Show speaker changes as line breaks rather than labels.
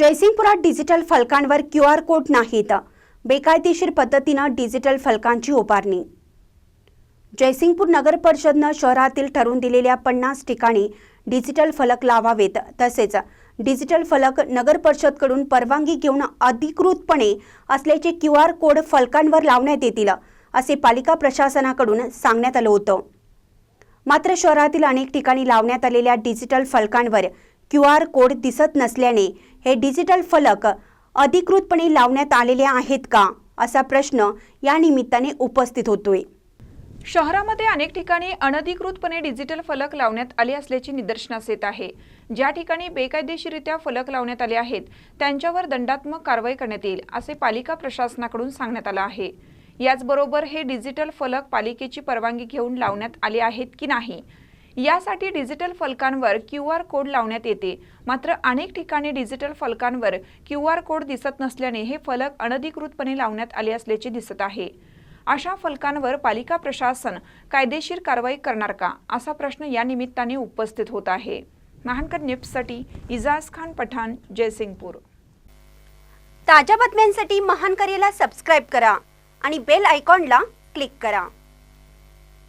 जयसिंगपुरात digital फलकांवर Q R code नाहीत. बेकायदेशीर पद्धतीनं डिजिटल फलकांची उभारणी. जयसिंगपूर नगर परिषदनं शहरातील ठरवून दिलेल्या पन्नास ठिकाणी डिजिटल फलक लावावेत. तसेच डिजिटल फलक नगर परिषदकडून परवानगी घेऊन अधिकृतपणे असल्याचे क्यू आर कोड फलकांवर लावण्यात येतील असे पालिका प्रशासनाकडून सांगण्यात आलं होतं. मात्र शहरातील अनेक ठिकाणी लावण्यात आलेल्या डिजिटल फलकांवर क्यू आर कोड दिसत नसल्याने हे डिजिटल फलक अधिकृतपणे लावण्यात आलेले आहेत का असा प्रश्न या निमित्ताने उपस्थित होतोय.
शहरामध्ये अनेक ठिकाणी अनधिकृतपणे डिजिटल फलक लावण्यात आले असल्याचे निदर्शनास येत आहे. ज्या ठिकाणी बेकायदेशीरित्या फलक लावण्यात आले आहेत त्यांच्यावर दंडात्मक कारवाई करण्यात येईल असे पालिका प्रशासनाकडून सांगण्यात आलं आहे. याचबरोबर हे डिजिटल फलक पालिकेची परवानगी घेऊन लावण्यात आले आहेत की नाही यासाठी डिजिटल फलकांवर क्यू आर कोड लावण्यात येते. मात्र अनेक ठिकाणी डिजिटल फलकांवर क्यू आर कोड दिसत नसल्याने हे फलक अनधिकृतपणे लावण्यात आले असल्याचे दिसत आहे. अशा फलकांवर पालिका प्रशासन कायदेशीर कारवाई करणार का? असा प्रश्न या निमित्ताने उपस्थित होत आहे. महानकर न्यूजसाठी इजाज खान पठाण जयसिंगपूर.
ताज्या बातम्यांसाठी महान करेला सबस्क्राईब करा आणि बेल आयकॉनला क्लिक करा.